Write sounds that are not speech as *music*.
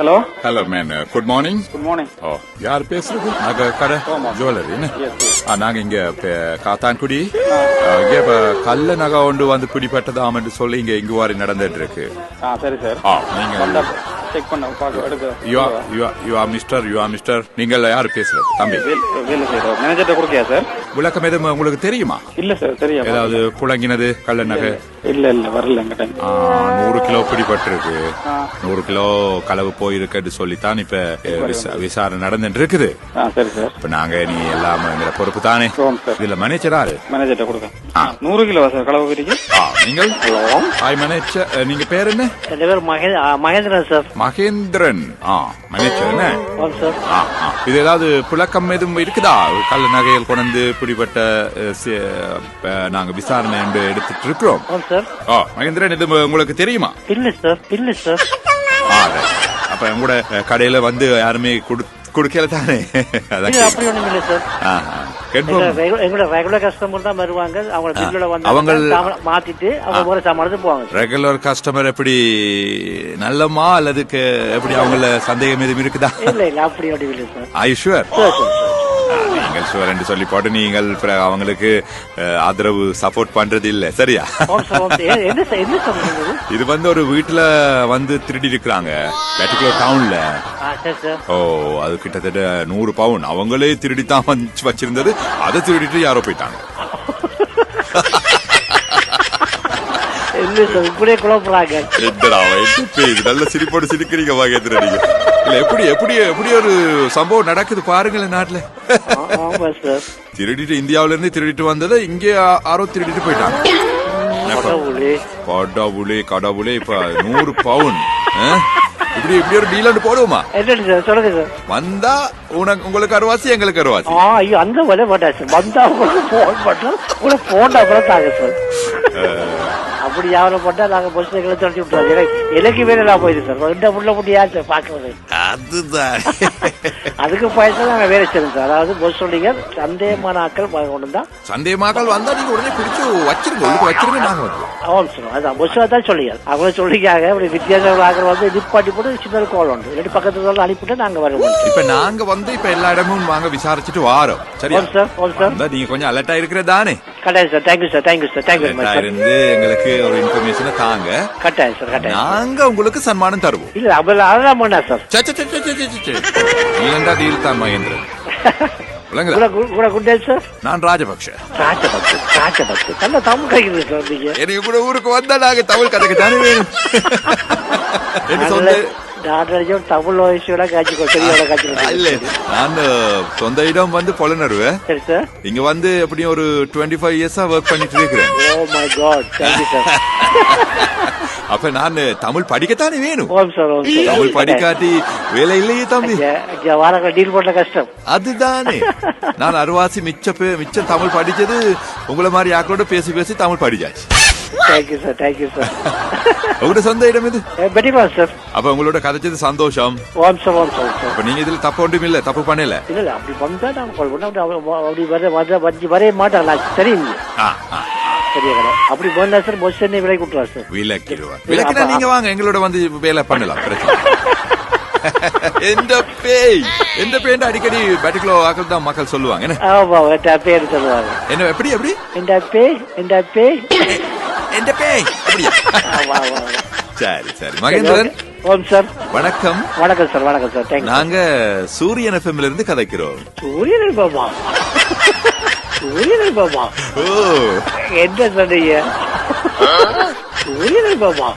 Hello hello man good morning good morning oh யார் பேசுறது? நாங்க கடை ஜுவல்லரி நாங்க இங்க காத்தான்குடி. இங்க கல்ல நகை ஒன்று வந்து பிடிபட்டதாம் சொல்லி இங்க இங்குவாரி நடந்துட்டு இருக்கு. சரி சார். நீங்க செக் பண்ண பார்க்க எடுக்க. You you are mister you are mister நீங்கள் யார் பேசுறது? தம்பி. வேல் செய்யறோம் மேனேஜர்கிட்ட கொடுக்கியா சார் விளக்கம் எதுவும் உங்களுக்கு தெரியுமா? இல்ல சார் தெரியும் ஏதாவது புழங்கினது கள்ள நகை இல்ல இல்ல வரல நூறு கிலோ பிடிபட்டிருக்கு. நூறு கிலோ களவு போயிருக்குன்னு சொல்லித்தான் இப்ப விசாரணை நடந்துட்டு இருக்குது ஆ சரி சார் இப்ப நாங்க நீ எல்லாம் எங்கிற பொறுப்பு தானே? இதுல மேனேஜராரு மேனேஜர்கிட்ட கொடுக்க. நூறு கிலோ சார் ஆ, நீங்கள்? ஹாய் மேனேஜர் நீங்க பேர் என்ன? என் பேர் மகே ஆ, மகேந்திரன் சார் மகேந்திரன். ஆ மேனேஜர் என்ன. இது ஏதாவது புழக்கம் எதுவும் இருக்குதா? கள்ள நகைகள் கொண்டு பிடிபட்ட நாங்க விசாரணை என்று எடுத்துட்டு இருக்கிறோம் ஆ மகேந்திரன் இது உங்களுக்கு தெரியுமா? இல்ல சார் இல்ல சார். அப்ப உங்களோட கடையில வந்து யாருமே குடு- கொடுக்கல தானே? அதான் எங்களோட ரெகுலர் கஸ்டமர் தான் வருவாங்க. அவங்க பில்லோட வந்து அவங்கள்- சாமான் மாத்திட்டு அவங்க ஒரு சாமானது போவாங்க. ரெகுலர் கஸ்டமர் எப்படி நல்லமா அல்லதுக்கு எப்படி அவங்கள சந்தேகம் எதுவும் இருக்குதா? இல்ல இல்ல அப்படி அப்படி இல்ல ஷுவர் என்று சொல்லி போட்டு நீங்கள் அவங்களுக்கு ஆதரவு சப்போர்ட் பண்றது இல்ல. சரியா? *laughs* இது வந்து ஒரு வீட்டுல வந்து திருடி இருக்கிறாங்க பர்டிகுலர் டவுன்ல ஓ அது கிட்டத்தட்ட நூறு பவுன். அவங்களே திருடித்தான் வச்சிருந்தது. அதை திருடிட்டு யாரோ போயிட்டாங்க இல்ல சார் இப்படியே குழப்புறாங்க. நல்ல சிரிப்போடு சிரிக்கிறீங்க நீங்க. இல்ல எப்படி எப்படி எப்படி ஒரு சம்பவம் நடக்குது பாருங்களேன் நாட்டுல. திருடிட்டு இந்தியாவுல இருந்து திருடிட்டு வந்ததை இங்க யாரோ திருடிட்டு போயிட்டாங்க. கடவுளே. கடவுளே இப்ப நூறு பவுன்? இப்படி இப்படி ஒரு டீலர் போடுவோமா? சொல்லுங்க சார் வந்தா உனக்கு உங்களுக்கு அருவாசி எங்களுக்கு அருவாசி. ஆ ஐயோ அந்த வேலை மாட்டா சார் வந்தா உங்களுக்கு போன் பண்ணலாம். கூட போன் கூட தாங்க சார் அப்படி யாரும் போட்டா நாங்க பஸ் எங்களை தொடச்சி விட்டுறாங்க எனக்கு- எனக்கு வேலை நான் போயிடுது சார். ரெண்டு புள்ள முடியாது சார் பாக்குறது? அதுதான். அதுக்கு பைசா நாங்க வேலை செய்யணும் சார். அதாவது பஸ் சொல்லிங்க சந்தேகமான ஆட்கள் கொண்டு தான் சந்தேகமாக்கள் வந்தா நீங்க உடனே பிடிச்சு வச்சிருங்க. உள்ளுக்கு வச்சிருங்க நாங்க வந்துருவோம் ஆமாம் சார். அதான் பஸ் தான் சொல்லிங்க. அவங்க சொல்லிக்காங்க அப்படி வித்தியாசம் ஆக்கிற வந்து நிப்பாட்டி போட்டு சின்ன கோல் உண்டு. இல்லாட்டி பக்கத்துல இருந்து அனுப்பிட்டு நாங்க வருவோம் இப்ப நாங்க வந்து இப்ப எல்லா இடமும் வாங்க விசாரிச்சுட்டு வாரோம். சரியா? சார். நீங்க கொஞ்சம் அலர்ட்டா இருக்கிறதானே கட்டாயம் sir thank you sir thank you sir thank you much sir இருந்து எங்களுக்கு ஒரு இன்ஃபர்மேஷனை தாங்க. கட்டாயம் சார் கட்டாயம். நாங்க உங்களுக்கு சன்மானம் தருவோம். இல்ல அப்ப அதெல்லாம் பண்ணா சார். நீலண்டா டீல் தான் மகேந்திரன். கூட குண்டே சார் நான் ராஜபக்ஷ. ராஜபக்து ராஜபக்து நல்ல தமிழ் கைக்குது சார் நீங்க எனக்கு கூட ஊருக்கு வந்தா நாங்க தமிழ் கதைக்கு தானே வேணும். *laughs* தமிழ் வயசோட காட்சிக்கோ சரியோட இல்ல காட்சி நான் சொந்த இடம் வந்து பொலனருவேன் சரி சார் இங்க வந்து எப்படியும் ஒரு டுவெண்ட்டி ஃபைவ் இயர்ஸா ஒர்க் பண்ணிட்டு இருக்கிறேன். ஓ my god thank you sir அப்ப நான் தமிழ் படிக்கத்தானே வேணும்? தமிழ் படிக்காட்டி வேலை இல்லையே தம்பி. டீல் பண்ண கஷ்டம். அதுதானே. நான் அருவாசி மிச்ச மிச்சம் தமிழ் படிச்சது உங்களை மாதிரி யாக்களோட பேசி பேசி Tamil படிச்சாச்சு. Thank you sir thank you sir உங்களோட சொந்த இடம் இது பெட்டிமா சார் அப்ப உங்களோட கதைச்சது சந்தோஷம்? ஓம் சார் ஓம் சார் சார் நீங்க இதுல தப்பு ஒன்றும் இல்ல தப்பு பண்ணல. இல்ல இல்ல அப்படி வந்தா வர வர வந்து வரவே மாட்டாங்க. நான். சரியா கடை அப்படி வந்தா சார் பஸ் என்ன விலை சார் விலக்கிடுவார். விலக்கினா நீங்க வாங்க எங்களோட வந்து வேலை பண்ணலாம். பிரச்சனை *laughs* எந்த பேய்? எந்த பேய் அடிக்கடி பேட்டிக்குள்ள ஆக்கள் தான் மக்கள் சொல்லுவாங்க. என்ன? ஆமா என் பேர் சொல்லுவாங்க. என்ன எப்படி எப்படி? இந்த பேய் இந்த பேய். எந்த பேய். சரி சரி மகேந்திரன் ஓம் சார் வணக்கம் வணக்கம் சார் வணக்கம் சார் தேங்க்யூ நாங்க சூரியன் எஃப்எம்ல இருந்து கதைக்கிறோம் சூரியனை பாமா சூரியனை பாமா ஓ என்ன சொன்னீங்க சூரியனை பாமா